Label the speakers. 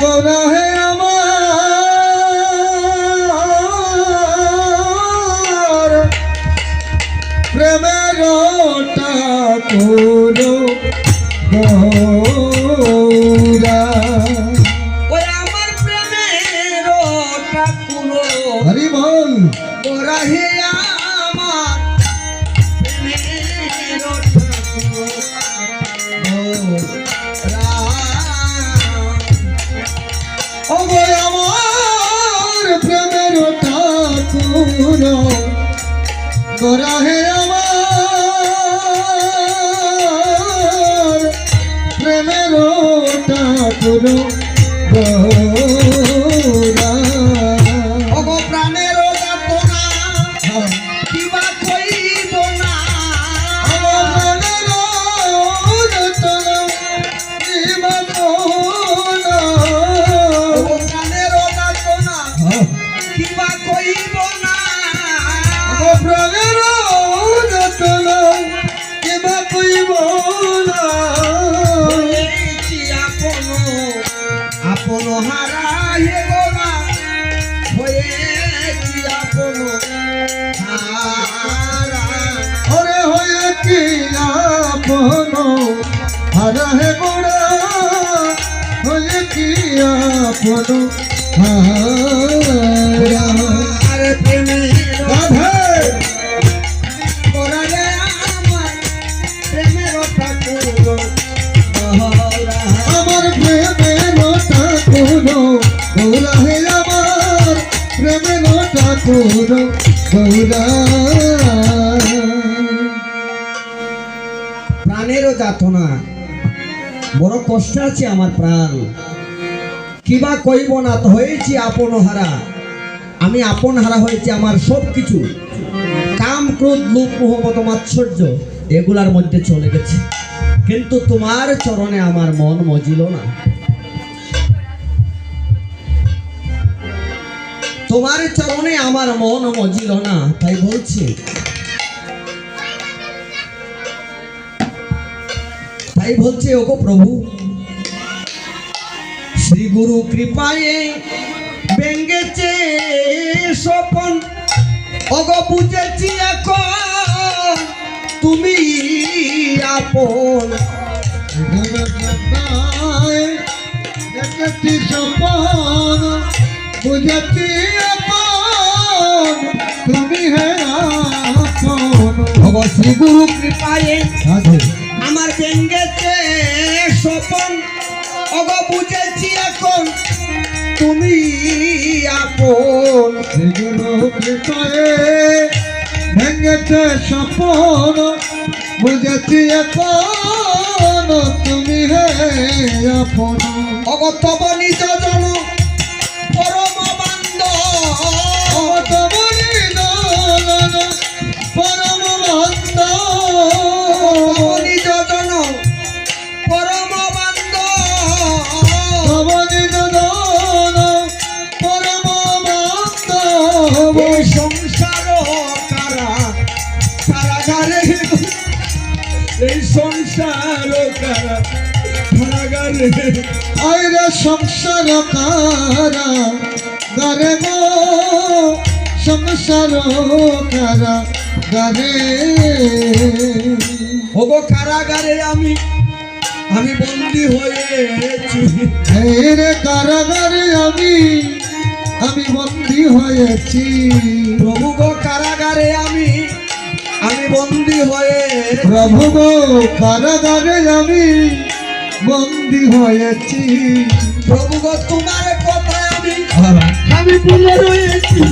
Speaker 1: গোরাহে আমার প্রেমের
Speaker 2: পুরো আমার প্রেমের
Speaker 1: পুরো
Speaker 2: হরিবল। গোরাহে আমার ঠাকুর
Speaker 1: গোরা হে আমার প্রেমের ঠাকুর
Speaker 2: হরে হে
Speaker 1: গোড়া হয়ে কি আপন?
Speaker 2: করালে আমার প্রেমের ঠাকুর।
Speaker 1: আমার প্রেমের ঠাকুর গৌরা হে আমার প্রেমের ঠাকুর গৌরা
Speaker 2: প্রাণেরও যাতনা। বড় কষ্ট আছে আমার প্রাণ। কিবা কইব না তো হয়েছি আপন হারা। আমি আপন হারা হয়েছি আমার সব কিছু কাম, ক্রোধ, লোভ মোহমত মাৎসর্য, এগুলার মধ্যে চলে গেছে। কিন্তু তোমার চরণে আমার মন মজিল না। তোমার চরণে আমার মন মজিল না, তাই বলছি তাই বলছে ওগো প্রভু শ্রী গুরু কৃপায় ব্যঙ্গেছে স্বপন। অগ বুঝেছি এখন তুমি আপন।
Speaker 1: দেখেছি সপন বুঝেছি তুমি হে আপন।
Speaker 2: অগ শ্রী গুরু কৃপায় আমার ব্যঙ্গেতে স্বপন। অগ বুঝেছি এখন। তুমি আপন।
Speaker 1: ভেঙেছে স্বপন, বুঝেছি এখন। তুমি হে আপন।
Speaker 2: অগ তব নিজ কারাগারে এই সংসার কারা কারাগারে
Speaker 1: আইরে সংসার কারা গরে গো সংসার কারা গরে।
Speaker 2: ওগো কারাগারে আমি আমি বন্দি হয়েছি
Speaker 1: রে কারাগারে আমি আমি বন্দী হয়েছি
Speaker 2: প্রভু গো কারাগারে আমি বন্দি হয়ে
Speaker 1: প্রভু গো কারাগারে আমি বন্দী হয়েছি।
Speaker 2: প্রভু গো তোমার কথায় আমি আমি ভুলে রয়েছি।